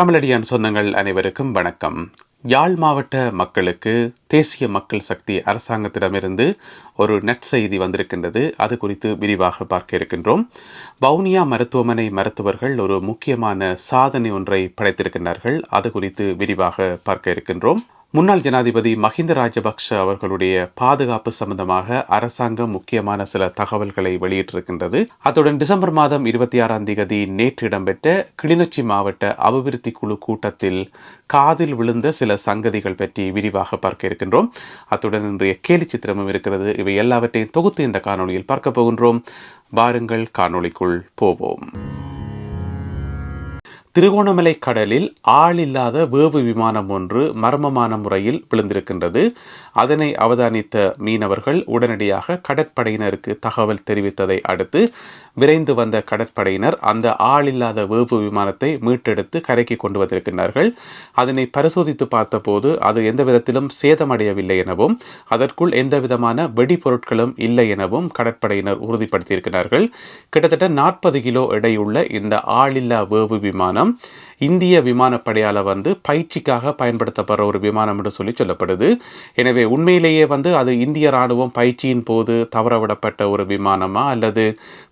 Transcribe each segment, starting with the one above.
தமிழடியான் சொந்தங்கள் அனைவருக்கும் வணக்கம். யாழ் மாவட்ட மக்களுக்கு தேசிய மக்கள் சக்தி அரசாங்கத்திடமிருந்து ஒரு நற்செய்தி வந்திருக்கின்றது. அது குறித்து விரிவாக பார்க்க இருக்கின்றோம். வவுனியா மருத்துவமனை மருத்துவர்கள் ஒரு முக்கியமான சாதனை ஒன்றை படைத்திருக்கின்றார்கள். அது குறித்து விரிவாக பார்க்க இருக்கின்றோம். முன்னாள் ஜனாதிபதி மஹிந்த ராஜபக்ஷ அவர்களுடைய பாதுகாப்பு சம்பந்தமாக அரசாங்கம் முக்கியமான சில தகவல்களை வெளியிட்டிருக்கின்றது. அத்துடன் டிசம்பர் மாதம் இருபத்தி ஆறாம் தேதி நேற்று இடம்பெற்ற கிளிநொச்சி மாவட்ட அபிவிருத்தி குழு கூட்டத்தில் காதில் விழுந்த சில சங்கதிகள் பற்றி விரிவாக பார்க்க இருக்கின்றோம். அத்துடன் இன்றைய கேலி சித்திரமும் இருக்கிறது. இவை எல்லாவற்றையும் தொகுத்து இந்த காணொளியில் பார்க்க போகின்றோம். வாருங்கள் காணொளிக்குள் போவோம். திருகோணமலை கடலில் ஆளில்லாத வேவு விமானம் ஒன்று மர்மமான முறையில் விழுந்திருக்கின்றது. அதனை அவதானித்த மீனவர்கள் உடனடியாக கடற்படையினருக்கு தகவல் தெரிவித்ததை அடுத்து விரைந்து வந்த கடற்படையினர் அந்த ஆளில்லாத வேவு விமானத்தை மீட்டெடுத்து கரைக்கு கொண்டு வந்திருக்கின்றார்கள். அதனை பரிசோதித்து பார்த்தபோது அது எந்த விதத்திலும் சேதமடையவில்லை எனவும் அதற்குள் எந்த விதமான வெடிபொருட்களும் இல்லை எனவும் கடற்படையினர் உறுதிப்படுத்தியிருக்கிறார்கள். கிட்டத்தட்ட நாற்பது கிலோ எடையுள்ள இந்த ஆளில்லா வேவு விமானம் இந்திய விமானப்படையால் வந்து பயிற்சிக்காக பயன்படுத்தப்படுற ஒரு விமானம் என்று சொல்லி சொல்லப்படுது. எனவே உண்மையிலேயே வந்து அது இந்திய ராணுவம் பயிற்சியின் போது தவறவிடப்பட்ட ஒரு விமானமா அல்லது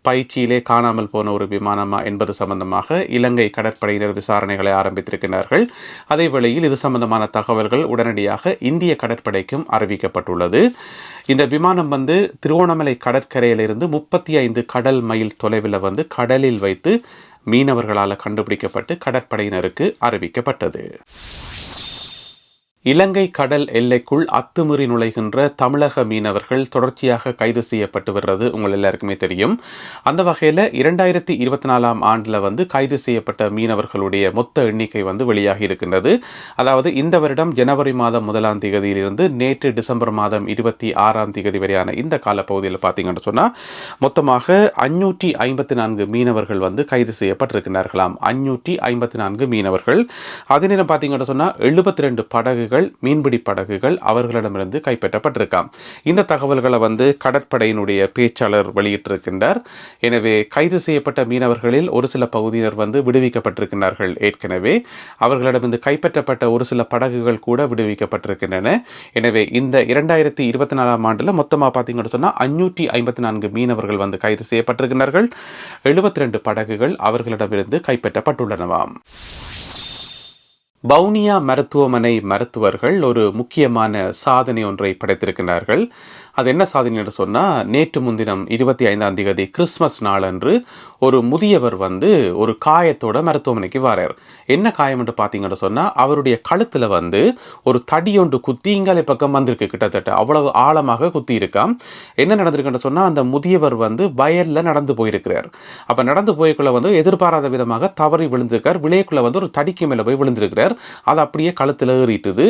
பயிற்சியிலே காணாமல் போன ஒரு விமானமா என்பது சம்பந்தமாக இலங்கை கடற்படையினர் விசாரணைகளை ஆரம்பித்திருக்கிறார்கள். அதே வேளையில் இது சம்பந்தமான தகவல்கள் உடனடியாக இந்திய கடற்படைக்கும் அறிவிக்கப்பட்டுள்ளது. இந்த விமானம் வந்து திருவோணமலை கடற்கரையிலிருந்து முப்பத்தி ஐந்து கடல் மைல் தொலைவில் வந்து கடலில் வைத்து மீனவர்களால் கண்டுபிடிக்கப்பட்டு கடற்படையினருக்கு அறிவிக்கப்பட்டது. இலங்கை கடல் எல்லைக்குள் அத்துமீறி நுழைகின்ற தமிழக மீனவர்கள் தொடர்ச்சியாக கைது செய்யப்பட்டு வருவது உங்கள் எல்லாருக்குமே தெரியும். அந்த வகையில் இரண்டாயிரத்தி இருபத்தி நாலாம் ஆண்டில் வந்து கைது செய்யப்பட்ட மீனவர்களுடைய மொத்த எண்ணிக்கை வந்து வெளியாகி இருக்கின்றது. அதாவது இந்த வருடம் ஜனவரி மாதம் முதலாம் தேதியிலிருந்து நேற்று டிசம்பர் மாதம் இருபத்தி ஆறாம் தேதி வரையான இந்த காலப்பகுதியில் பார்த்தீங்கன்னு சொன்னால் மொத்தமாக அஞ்சூற்றி ஐம்பத்தி நான்கு மீனவர்கள் வந்து கைது செய்யப்பட்டிருக்கிறார்களாம் அஞ்சூற்றி ஐம்பத்தி நான்கு மீனவர்கள். அதே நேரம் பார்த்தீங்கன்னு சொன்னால் எழுபத்தி ரெண்டு படகு படகுகள் மீன்பிடி படகுகள் அவர்களிடமிருந்து கைப்பற்றப்பட்டிருக்காம். இந்த தகவல்களை வந்து கடற்படையினுடைய பேச்சாளர் வெளியிட்டிருக்கின்றார். எனவே கைது செய்யப்பட்ட மீனவர்களில் ஒரு சில பகுதியினர் வந்து விடுவிக்கப்பட்டிருக்கிறார்கள் ஏற்கனவே. அவர்களிடமிருந்து கைப்பற்றப்பட்ட ஒரு சில படகுகள் கூட விடுவிக்கப்பட்டிருக்கின்றன. எனவே இந்த இரண்டாயிரத்தி இருபத்தி நாலாம் ஆண்டில் மொத்தமாக பார்த்தீங்கன்னு சொன்னால் அஞ்சூற்றி ஐம்பத்தி நான்கு மீனவர்கள் வந்து கைது செய்யப்பட்டிருக்கிறார்கள் எழுபத்தி ரெண்டு படகுகள் அவர்களிடமிருந்து கைப்பற்றப்பட்டுள்ளனவாம். பவுனியா மருத்துவமனை மருத்துவர்கள் ஒரு முக்கியமான சாதனை ஒன்றை படைத்திருக்கிறார்கள். அது என்ன சாதனை என்று சொன்னால் நேற்று முன்தினம் இருபத்தி ஐந்தாம் தேதி கிறிஸ்மஸ் நாளன்று ஒரு முதியவர் வந்து ஒரு காயத்தோட மருத்துவமனைக்கு வரார். என்ன காயம் என்று பார்த்தீங்கன்னு சொன்னால் அவருடைய கழுத்தில் வந்து ஒரு தடியொன்று குத்தி இங்காலை பக்கம் வந்திருக்கு கிட்டத்தட்ட அவ்வளவு ஆழமாக குத்தி இருக்காம். என்ன நடந்திருக்குன்னு சொன்னால் அந்த முதியவர் வந்து வயலில் நடந்து போயிருக்கிறார். அப்போ நடந்து போய்க்குள்ள வந்து எதிர்பாராத விதமாக தவறி விழுந்திருக்கார். விளையக்குள்ள வந்து ஒரு தடிக்கு மேலே போய் விழுந்திருக்கிறார். அது அப்படியே கழுத்தில் ஏறிட்டுது.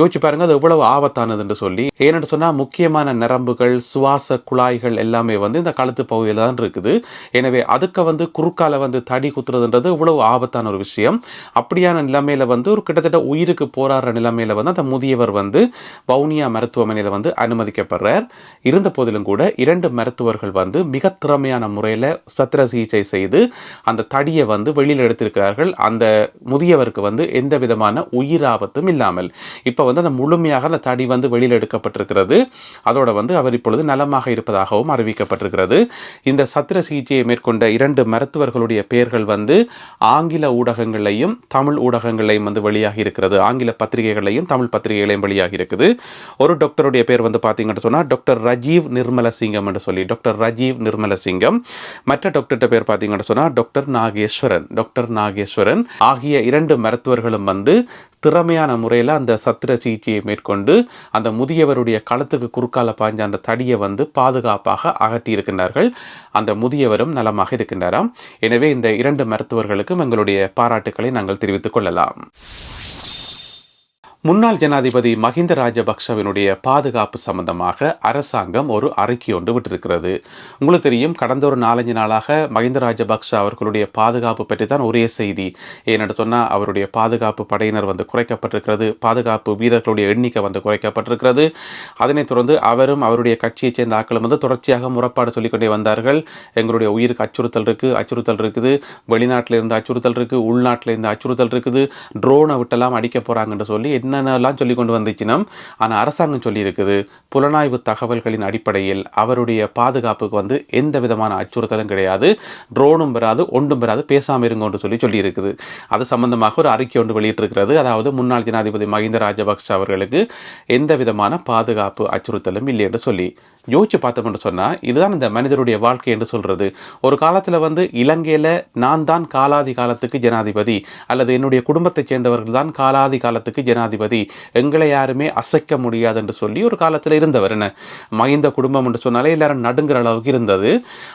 யோசிச்சு பாருங்க அது எவ்வளவு ஆபத்தானதுன்னு சொல்லி. ஏன்னு சொன்னால் முக்கியமான நரம்புகள் சுவாச குழாய்கள் எல்லாமே வந்து இந்த கழுத்து பகுதியில் தான் இருக்குது. எனவே அதுக்கு வந்து குறுக்கால வந்து தடி குத்துறதுன்றது இவ்வளவு ஆபத்தான ஒரு விஷயம். அப்படியான நிலைமையில் வந்து ஒரு கிட்டத்தட்ட உயிருக்கு போராடுற நிலைமையில் வந்து அந்த முதியவர் வந்து வவுனியா மருத்துவமனையில் வந்து அனுமதிக்கப்படுறார். இருந்த போதிலும் கூட இரண்டு மருத்துவர்கள் வந்து மிக திறமையான முறையில் சத்திர சிகிச்சை செய்து அந்த தடியை வந்து வெளியில் எடுத்திருக்கிறார்கள். அந்த முதியவருக்கு வந்து எந்த விதமான உயிர் ஆபத்தும் இல்லாமல். இப்போ வந்து அந்த முழுமையாக அந்த தடி வந்து வெளியில் எடுக்கப்பட்டிருக்கிறது. அதோட வந்து அவர் இப்பொழுது நலமாக இருப்பதாகவும் அறிவிக்கப்பட்டிருக்கிறது. இந்த சத்திர சிகிச்சையை மேற்கொண்ட இரண்டு மருத்துவர்களுடைய பெயர்கள் வந்து ஆங்கில ஊடகங்களையும் தமிழ் ஊடகங்களையும் வந்து வெளியாகி இருக்கிறது. ஆங்கில பத்திரிகைகளையும் தமிழ் பத்திரிகைகளையும் வெளியாகி இருக்குது. ஒரு டாக்டருடைய பேர் வந்து பார்த்தீங்கன்னு சொன்னால் டாக்டர் ரஜீவ் நிர்மலசிங்கம் என்று சொல்லி டாக்டர் ரஜீவ் நிர்மலசிங்கம் மற்ற டாக்டர்கிட்ட பேர் பார்த்தீங்கன்னு சொன்னால் டாக்டர் நாகேஸ்வரன் டாக்டர் நாகேஸ்வரன் ஆகிய இரண்டு மருத்துவர்களும் வந்து திறமையான முறையில் அந்த சத்திர சிகிச்சையை மேற்கொண்டு அந்த முதியவருடைய களத்துக்கு குறுக்கால பாய்ஞ்ச அந்த தடியை வந்து பாதுகாப்பாக அகற்றி இருக்கின்றார்கள் அந்த முதியவரும் நலமாக இருக்கின்றாராம். எனவே இந்த இரண்டு மருத்துவர்களுக்கும் எங்களுடைய பாராட்டுக்களை நாங்கள் தெரிவித்துக் கொள்ளலாம். முன்னாள் ஜனாதிபதி மஹிந்த ராஜபக்ஷவினுடைய பாதுகாப்பு சம்பந்தமாக அரசாங்கம் ஒரு அறிக்கை ஒன்று விட்டிருக்கிறது. உங்களுக்கு தெரியும் கடந்த ஒரு நாலஞ்சு நாளாக மஹிந்த ராஜபக்ஷ அவர்களுடைய பாதுகாப்பு பற்றி தான் ஒரே செய்தி. ஏன்னு சொன்னால் அவருடைய பாதுகாப்பு படையினர் வந்து குறைக்கப்பட்டிருக்கிறது பாதுகாப்பு வீரர்களுடைய எண்ணிக்கை வந்து குறைக்கப்பட்டிருக்கிறது. அதனைத் தொடர்ந்து அவரும் அவருடைய கட்சியைச் சேர்ந்த ஆக்களும் வந்து தொடர்ச்சியாக முறப்பாடு சொல்லிக்கொண்டே வந்தார்கள். எங்களுடைய உயிருக்கு அச்சுறுத்தல் இருக்குது அச்சுறுத்தல் இருக்குது. வெளிநாட்டில் இருந்து அச்சுறுத்தல் இருக்குது உள்நாட்டில் இருந்து அச்சுறுத்தல் இருக்குது. ட்ரோனை விட்டெல்லாம் அடிக்க போகிறாங்கன்னு சொல்லி என்ன என்னென்னலாம் சொல்லி கொண்டு வந்துச்சுன்னா ஆனால் அரசாங்கம் சொல்லியிருக்குது புலனாய்வு தகவல்களின் அடிப்படையில் அவருடைய பாதுகாப்புக்கு வந்து எந்த விதமான அச்சுறுத்தலும் கிடையாது. ட்ரோனும் பெறாது ஒன்றும் பெறாது பேசாமல் இருங்கன்னு சொல்லி சொல்லியிருக்குது. அது சம்பந்தமாக ஒரு அறிக்கை ஒன்று வெளியிட்டிருக்கிறது. அதாவது முன்னாள் ஜனாதிபதி மஹிந்த ராஜபக்ஷ அவர்களுக்கு எந்த விதமான பாதுகாப்பு அச்சுறுத்தலும் இல்லை என்று சொல்லி. யோசிச்சு பார்த்தோம்னு சொன்னால் இதுதான் இந்த மனிதருடைய வாழ்க்கை என்று சொல்கிறது ஒரு காலத்தில் வந்து இலங்கையில் நான் தான் காலாதி காலத்துக்கு ஜனாதிபதி அல்லது என்னுடைய குடும்பத்தைச் சேர்ந்தவர்கள் தான் காலாதி காலத்துக்கு ஜனாதிபதி எங்களை யாருமே அசைக்க முடியாது என்று சொல்லி ஒரு காலத்தில் இருந்தவர் என்ன? மகிந்த குடும்பம் என்று சொன்னாலே எல்லாரும் நடுங்கிற அளவுக்கு இருந்தது.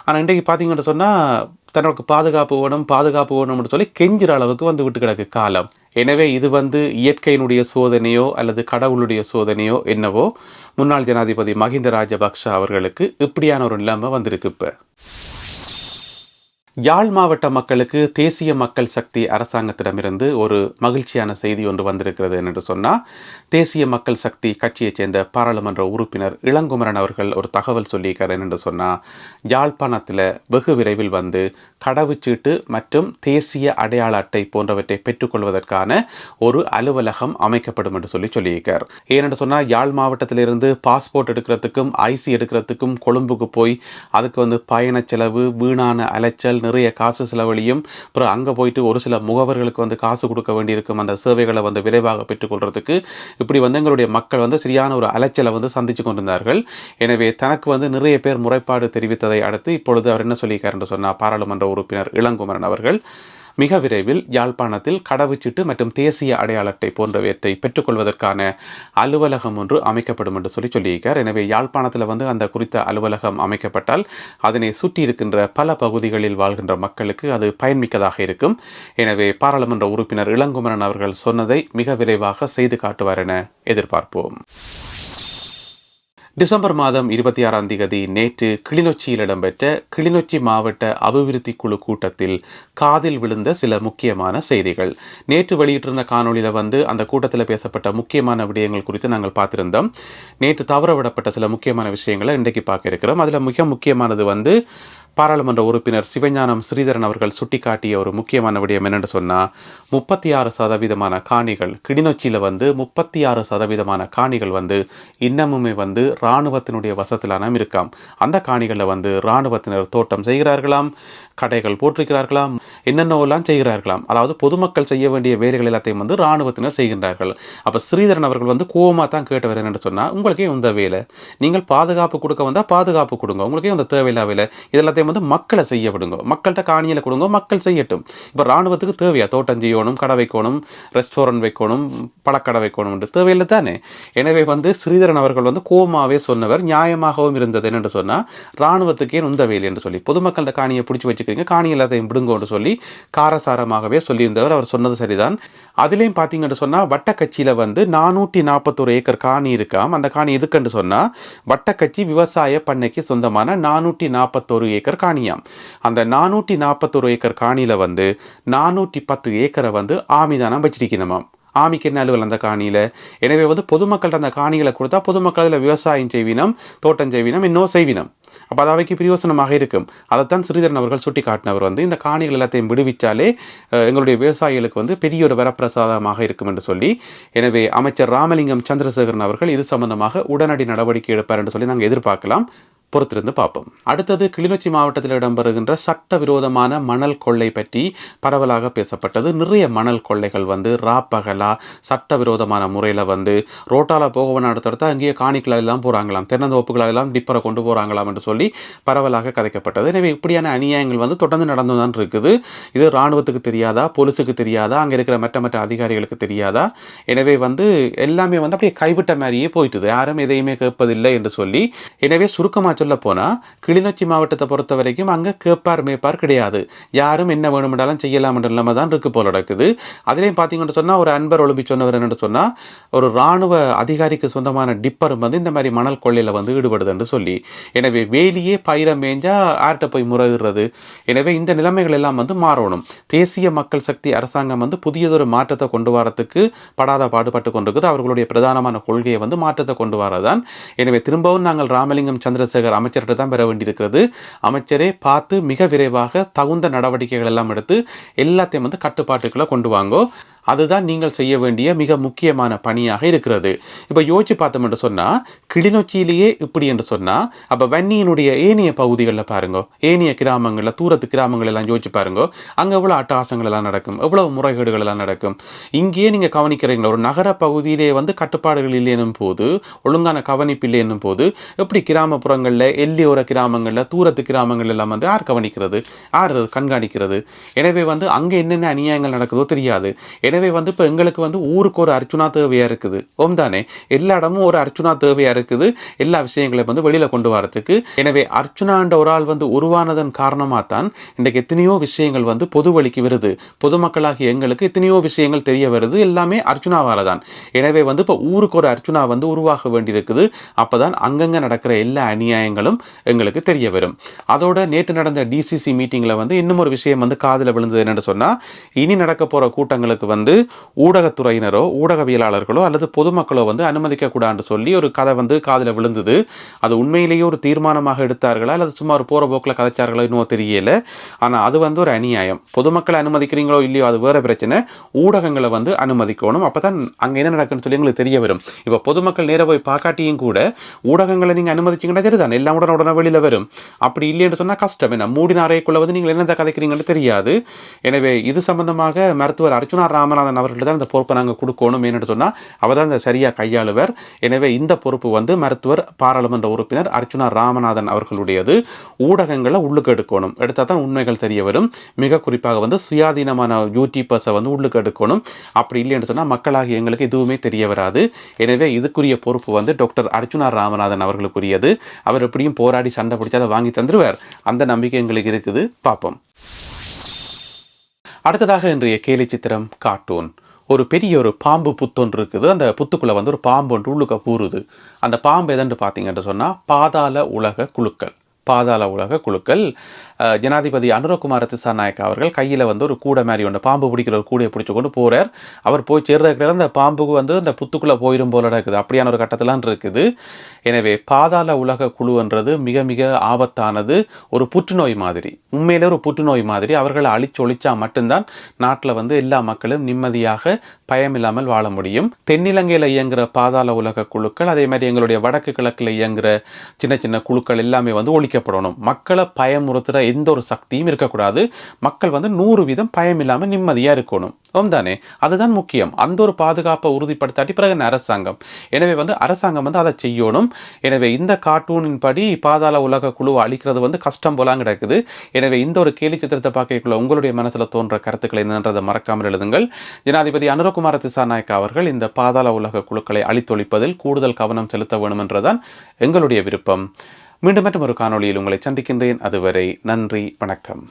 ஆனால் இன்றைக்கு பார்த்தீங்கன்னு சொன்னால் தனக்கு பாதுகாப்பு வேணும் பாதுகாப்பு வேணும்னு சொல்லி கெஞ்சுற அளவுக்கு வந்து விட்டு கிடக்கு காலம். எனவே இது வந்து இயற்கையினுடைய சோதனையோ அல்லது கடவுளுடைய சோதனையோ என்னவோ? முன்னாள் ஜனாதிபதி மஹிந்த ராஜபக்ஷ அவர்களுக்கு இப்படியான ஒரு நிலைமை வந்திருக்கு இப்போ. யாழ் மாவட்ட மக்களுக்கு தேசிய மக்கள் சக்தி அரசாங்கத்திடமிருந்து ஒரு மகிழ்ச்சியான செய்தி ஒன்று வந்திருக்கிறது என்று சொன்னால் தேசிய மக்கள் சக்தி கட்சியைச் சேர்ந்த பாராளுமன்ற உறுப்பினர் இளங்குமரன் அவர்கள் ஒரு தகவல் சொல்லியிருக்காரு என்று சொன்னால் யாழ்ப்பாணத்தில் வெகு விரைவில் வந்து கடவுச்சீட்டு மற்றும் தேசிய அடையாள அட்டை போன்றவற்றை பெற்றுக்கொள்வதற்கான ஒரு அலுவலகம் அமைக்கப்படும் என்று சொல்லி சொல்லியிருக்கார். ஏனென்று சொன்னால் யாழ் மாவட்டத்திலிருந்து பாஸ்போர்ட் எடுக்கிறதுக்கும் ஐசி எடுக்கிறதுக்கும் கொழும்புக்கு போய் அதுக்கு வந்து பயண செலவு வீணான அலைச்சல் நிறைய காசு செலவழியும். அப்புறம் அங்கே போயிட்டு ஒரு சில முகவர்களுக்கு வந்து காசு கொடுக்க வேண்டியிருக்கும். அந்த சேவைகளை வந்து விரைவாக பெற்றுக்கொள்றதுக்கு. இப்படி வந்து எங்களுடைய மக்கள் வந்து சரியான ஒரு அலைச்சலை வந்து சந்தித்து கொண்டிருந்தார்கள். எனவே தனக்கு வந்து நிறைய பேர் முறைப்பாடு தெரிவித்ததை அடுத்து இப்பொழுது அவர் என்ன சொல்லியிருக்கார் என்று சொன்னால் பாராளுமன்ற உறுப்பினர் இளங்குமரன் அவர்கள் மிக விரைவில் யாழ்ப்பாணத்தில் கடவுச்சீட்டு மற்றும் தேசிய அடையாள அட்டை போன்றவற்றை பெற்றுக்கொள்வதற்கான அலுவலகம் ஒன்று அமைக்கப்படும் என்று சொல்லி சொல்லியிருக்கார். எனவே யாழ்ப்பாணத்தில் வந்து அந்த குறித்த அலுவலகம் அமைக்கப்பட்டால் அதனை சுற்றி இருக்கின்ற பல பகுதிகளில் வாழ்கின்ற மக்களுக்கு அது பயன்மிக்கதாக இருக்கும். எனவே பாராளுமன்ற உறுப்பினர் இளங்குமரன் அவர்கள் சொன்னதை மிக விரைவாக செய்து காட்டுவார் என எதிர்பார்ப்போம். டிசம்பர் மாதம் இருபத்தி ஆறாம் தேதி நேற்று கிளிநொச்சியில் இடம்பெற்ற கிளிநொச்சி மாவட்ட அபிவிருத்தி குழு கூட்டத்தில் காதில் விழுந்த சில முக்கியமான செய்திகள். நேற்று வெளியிட்டிருந்த காணொலியில் வந்து அந்த கூட்டத்தில் பேசப்பட்ட முக்கியமான விடயங்கள் குறித்து நாங்கள் பார்த்திருந்தோம். நேற்று தவறவிடப்பட்ட சில முக்கியமான விஷயங்களை இன்றைக்கு பார்க்க இருக்கிறோம். அதில் மிக முக்கியமானது வந்து பாராளுமன்ற உறுப்பினர் சிவஞானம் ஸ்ரீதரன் அவர்கள் சுட்டிக்காட்டிய ஒரு முக்கியமான விடயம் என்னென்னு சொன்னால் முப்பத்தி ஆறு சதவீதமான காணிகள் கிளிநொச்சியில் வந்து முப்பத்தி ஆறு சதவீதமான காணிகள் வந்து இன்னமுமே வந்து இராணுவத்தினுடைய வசத்திலான இருக்காம் அந்த காணிகளில் வந்து இராணுவத்தினர் தோட்டம் செய்கிறார்களாம். கடைகள் போட்டிருக்கிறார்களாம் என்னென்னவெல்லாம் செய்கிறார்களாம். அதாவது பொதுமக்கள் செய்ய வேண்டிய வேலைகள் எல்லாத்தையும் வந்து இராணுவத்தினர் செய்கின்றார்கள். அப்போ ஸ்ரீதரன் அவர்கள் வந்து கோபமாக தான் கேட்டவர் என்னென்னு சொன்னால் உங்களுக்கே இந்த வேலை. நீங்கள் பாதுகாப்பு கொடுக்க வந்தால் பாதுகாப்பு கொடுங்க. உங்களுக்கே இந்த தேவையில்லா வேலை. இதெல்லாத்தையும் வந்து மக்களை செய்ய விடுங்க. மக்கள்கிட்ட காணியில் கொடுங்க. மக்கள் செய்யட்டும். இப்போ ராணுவத்துக்கு தேவையா? தோட்டம் செய்யணும் கடை வைக்கணும் ரெஸ்டாரண்ட் வைக்கணும் பழக்கடை வைக்கணும் தேவையில்லை தானே? எனவே வந்து ஸ்ரீதரன் அவர்கள் வந்து கோமாவே சொன்னவர் நியாயமாகவும் இருந்தது என்னென்று சொன்னால் ராணுவத்துக்கே உந்த வேலை என்று சொல்லி பொதுமக்கள்கிட்ட காணியை பிடிச்சி வச்சு வச்சுக்கிறீங்க காணி எல்லாத்தையும் விடுங்கன்னு சொல்லி காரசாரமாகவே சொல்லியிருந்தவர். அவர் சொன்னது சரிதான். அதுலேயும் பார்த்தீங்கன்னு சொன்னால் வட்டக்கட்சியில் வந்து நானூற்றி நாற்பத்தொரு ஏக்கர் காணி இருக்காம். அந்த காணி எதுக்குன்னு சொன்னால் வட்டக்கட்சி விவசாய பண்ணைக்கு சொந்தமான நானூற்றி நாற்பத்தொரு ஏக்கர் காணியாம். அந்த நானூற்றி நாற்பத்தொரு ஏக்கர் காணியில் வந்து நானூற்றி பத்து ஏக்கரை வந்து ஆமிதானம் வச்சிருக்கணுமாம். ஆமிக்கு என்ன அலுவல் அந்த காணியில்? எனவே வந்து பொதுமக்கள்கிட்ட அந்த காணிகளை கொடுத்தா பொதுமக்கள் அதில் விவசாயம் செய்வினம் தோட்டம் செய்வினம் இன்னும் செய்வினம். அப்போ அது அவைக்கு பிரயோசனமாக இருக்கும். அதைத்தான் ஸ்ரீதரன் அவர்கள் சுட்டி காட்டினவர் வந்து இந்த காணிகள் எல்லாத்தையும் விடுவிச்சாலே எங்களுடைய விவசாயிகளுக்கு வந்து பெரிய ஒரு வரப்பிரசாதமாக இருக்கும் என்று சொல்லி எனவே அமைச்சர் ராமலிங்கம் சந்திரசேகரன் அவர்கள் இது சம்பந்தமாக உடனடி நடவடிக்கை எடுப்பார் என்று சொல்லி நாங்கள் எதிர்பார்க்கலாம். பொறுத்திருந்து பார்ப்போம். அடுத்தது கிளிநொச்சி மாவட்டத்தில் இடம்பெறுகின்ற சட்டவிரோதமான மணல் கொள்ளை பற்றி பரவலாக பேசப்பட்டது. நிறைய மணல் கொள்ளைகள் வந்து ராப்பகலா சட்டவிரோதமான முறையில் வந்து ரோட்டால போகவன அடுத்தடுத்து அங்கேயே காணிக்கலால் எல்லாம் போகிறாங்களாம் தென்னந்தோப்புகளால் எல்லாம் டிப்பரை கொண்டு போகிறாங்களாம் என்று சொல்லி பரவலாக கதைக்கப்பட்டது. எனவே இப்படியான அநியாயங்கள் வந்து தொடர்ந்து நடந்து தான் இருக்குது. இது இராணுவத்துக்கு தெரியாதா போலீஸுக்கு தெரியாதா அங்கே இருக்கிற மற்ற மற்ற அதிகாரிகளுக்கு தெரியாதா? எனவே வந்து எல்லாமே வந்து அப்படியே கைவிட்ட மாதிரியே போயிட்டுது. யாரும் எதையுமே கேட்பதில்லை என்று சொல்லி எனவே சுருக்கமாக சொல்ல போனா கிளிநொச்சி மாவட்டத்தை பொறுத்த வரைக்கும் அங்க கேப்பார் மேப்பார் கிடையாது. யாரும் என்ன வேணுமென்றாலும் செய்யலாம் என்ற நிலைமை தான் இருக்கு போல நடக்குது. அதுலேயும் பார்த்தீங்கன்னு சொன்னா ஒரு அன்பர் ஒழும்பி சொன்னவர் என்னன்னு சொன்னா ஒரு ராணுவ அதிகாரிக்கு சொந்தமான டிப்பரும் வந்து இந்த மாதிரி மணல் கொள்ளையில வந்து ஈடுபடுதுன்னு சொல்லி. எனவே வேலியே பயிரை மேய்ஞ்சா ஆர்ட்ட போய் முறையிடுறது. எனவே இந்த நிலைமைகள் எல்லாம் வந்து மாறணும். தேசிய மக்கள் சக்தி அரசாங்கம் வந்து புதியதொரு மாற்றத்தை கொண்டு வரத்துக்கு படாத பாடுபட்டு கொண்டிருக்குது. அவர்களுடைய பிரதானமான கொள்கையை வந்து மாற்றத்தை கொண்டு வரதான். எனவே திரும்பவும் நாங்கள் ராமலிங்கம் சந்திரசேகர் அமைச்சர்கிட்ட தான் பெற வேண்டியிருக்கிறது. அமைச்சரே பார்த்து மிக விரைவாக தகுந்த நடவடிக்கைகள் எல்லாம் எடுத்து எல்லாத்தையும் வந்து கட்டுப்பாட்டுக்குள்ள கொண்டு வாங்கோ. அதுதான் நீங்கள் செய்ய வேண்டிய மிக முக்கியமான பணியாக இருக்கிறது. இப்போ யோசிச்சு பார்த்தோம் என்று சொன்னால் கிளிநொச்சியிலேயே இப்படி என்று சொன்னால் அப்போ வன்னியினுடைய ஏனைய பகுதிகளில் பாருங்க ஏனைய கிராமங்களில் தூரத்து கிராமங்கள் எல்லாம் யோசிச்சு பாருங்க அங்கே எவ்வளோ அட்டகாசங்கள் எல்லாம் நடக்கும் எவ்வளோ முறைகேடுகள் எல்லாம் நடக்கும். இங்கேயே நீங்கள் கவனிக்கிறீங்களா ஒரு நகர பகுதியிலே வந்து கட்டுப்பாடுகள் இல்லைன்னும் போது ஒழுங்கான கவனிப்பு இல்லைன்னும் போது எப்படி கிராமப்புறங்களில் எல்லையோர கிராமங்களில் தூரத்து கிராமங்கள் எல்லாம் வந்து யார் கவனிக்கிறது யார் கண்காணிக்கிறது? எனவே வந்து அங்கே என்னென்ன அநியாயங்கள் நடக்குதோ தெரியாது. எனவே வந்து இப்போ எங்களுக்கு வந்து ஊருக்கு ஒரு அர்ச்சுனா தேவையாக இருக்குது. ஓம் தானே? எல்லா இடமும் ஒரு அர்ச்சுனா தேவையாக இருக்குது. எல்லா விஷயங்களையும் வந்து வெளியில் கொண்டு வரத்துக்கு. எனவே அர்ச்சுனான்ற ஒரு ஆள் வந்து உருவானதன் காரணமாக தான் இன்றைக்கு எத்தனையோ விஷயங்கள் வந்து பொது வழிக்கு வருது. பொதுமக்களாகிய எங்களுக்கு எத்தனையோ விஷயங்கள் தெரிய வருது. எல்லாமே அர்ச்சுனாவால் தான் எனவே வந்து இப்போ ஊருக்கு ஒரு அர்ச்சுனா வந்து உருவாக வேண்டியிருக்குது. அப்போ தான் அங்கங்கே நடக்கிற எல்லா அநியாயங்களும் எங்களுக்கு தெரிய வரும். அதோட நேற்று நடந்த டிசிசி மீட்டிங்கில் வந்து இன்னும் ஒரு விஷயம் வந்து காதில் விழுந்தது என்னென்னு சொன்னால் இனி நடக்க போகிற கூட்டங்களுக்கு வந்து வந்து ஊடகத்துறையினரோ ஊடகவியலாளர்களோ அல்லது பொதுமக்களோ வந்து அனுமதிக்கக்கூடாதுன்னு சொல்லி ஒரு கதை வந்து காதில் விழுந்தது. அது உண்மையிலேயே ஒரு தீர்மானமாக எடுத்தார்களா அல்லது சும்மா ஒரு போகிற போக்கில் கதைச்சார்களோ இன்னும் தெரியல. ஆனால் அது வந்து ஒரு அநியாயம். பொதுமக்களை அனுமதிக்கிறீங்களோ இல்லையோ அது வேறு பிரச்சனை. ஊடகங்களை வந்து அனுமதிக்கணும். அப்போ தான் அங்கே என்ன நடக்குன்னு சொல்லி எங்களுக்கு தெரிய வரும். இப்போ பொதுமக்கள் நேராக போய் பார்க்காட்டியும் கூட ஊடகங்களை நீங்கள் அனுமதிச்சிங்கன்னா சரிதான்? எல்லாம் உடனே உடனே வெளியில் வரும். அப்படி இல்லைன்னு சொன்னால் கஷ்டம். என்ன மூடின நாரையைக்குள்ளே வந்து நீங்கள் என்னென்ன கதைக்கிறீங்கன்னு தெரியாது. எனவே இது சம்பந்தமாக மருத்துவர் அர்ச்சுனா ராமநாதன் அவர்கள் தான் இந்த பொறுப்பை நாங்கள் கொடுக்கணும் ஏன்னு சொன்னால் அவர் தான் இந்த சரியாக கையாளுவர். எனவே இந்த பொறுப்பு வந்து மருத்துவர் பாராளுமன்ற உறுப்பினர் அர்ச்சுனா ராமநாதன் அவர்களுடையது. ஊடகங்களை உள்ளுக்கு எடுக்கணும் எடுத்தால் தான் உண்மைகள் தெரிய வரும். மிக குறிப்பாக வந்து சுயாதீனமான யூடியூபர்ஸை வந்து உள்ளுக்கு எடுக்கணும் அப்படி இல்லைன்னு சொன்னால் மக்களாகி எங்களுக்கு எதுவுமே தெரிய வராது. எனவே இதுக்குரிய பொறுப்பு வந்து டாக்டர் அர்ச்சுனா ராமநாதன் அவர்களுக்குரியது. அவர் எப்படியும் போராடி சண்டை பிடிச்சி அதை வாங்கி தந்துடுவார் அந்த நம்பிக்கை எங்களுக்கு இருக்குது. பார்ப்போம். அடுத்ததாக இன்றைய கேலி சித்திரம் கார்ட்டூன் ஒரு பெரிய ஒரு பாம்பு புத்தொன்று இருக்குது. அந்த புத்துக்குள்ளே வந்து ஒரு பாம்பு ஒன்று உள்ளுக்க கூறுது அந்த பாம்பு எதன்று பார்த்தீங்கன்னு சொன்னால் பாதாள உலக குழுக்கள். பாதாள உலக குழுக்கள் ஜனாதிபதி அனுரகுமார திசாநாயக் அவர்கள் கையில் வந்து ஒரு கூடை மாதிரி ஒன்று பாம்பு பிடிக்கிற ஒரு கூடையை பிடிச்சி கொண்டு போகிறார் அவர் போய் சேர்றதுக்கு அந்த பாம்புக்கு வந்து அந்த புத்துக்குள்ளே போயிடும் போல இருக்குது. அப்படியான ஒரு கட்டத்திலாம் இருக்குது. எனவே பாதாள உலக குழுன்றது மிக மிக ஆபத்தானது. ஒரு புற்றுநோய் மாதிரி. உண்மையிலே ஒரு புற்றுநோய் மாதிரி. அவர்களை அழிச்சு ஒழிச்சா மட்டும்தான் நாட்டில் வந்து எல்லா மக்களும் நிம்மதியாக பயமில்லாமல் வாழ முடியும். தென்னிலங்கையில் இயங்குகிற பாதாள உலக குழுக்கள் அதே மாதிரி எங்களுடைய வடக்கு கிழக்கில் இயங்குகிற சின்ன சின்ன குழுக்கள் எல்லாமே வந்து ஒழிக்கப்படணும் மக்களை பயமுறுத்துகிற எந்த ஒரு சக்தியும் இருக்கக்கூடாது. மக்கள் வந்து நூறு வீதம் பயம் இல்லாமல் நிம்மதியாக இருக்கணும். தானே அதுதான் முக்கியம். அந்த ஒரு பாதுகாப்பை உறுதிப்படுத்தாட்டி பிறகு அரசாங்கம். எனவே வந்து அரசாங்கம் வந்து அதை செய்யணும். எனவே இந்த கார்ட்டூனின் படி பாதாள உலக குழுவை அழிக்கிறது வந்து கஷ்டம் போலாம் கிடக்குது. எனவே இந்த ஒரு கேலி சித்திரத்தை பார்க்கக்குள்ள உங்களுடைய மனசில் தோன்ற கருத்துக்களை என்னன்றதை மறக்காமல் எழுதுங்கள். ஜனாதிபதி அனுரகுமார திசாநாயக்கா அவர்கள் இந்த பாதாள உலக குழுக்களை அழித்தொழிப்பதில் கூடுதல் கவனம் செலுத்த வேண்டும் என்றுதான் எங்களுடைய விருப்பம். மீண்டும் மற்றும் ஒரு காணொளியில் உங்களை சந்திக்கின்றேன். அதுவரை நன்றி வணக்கம்.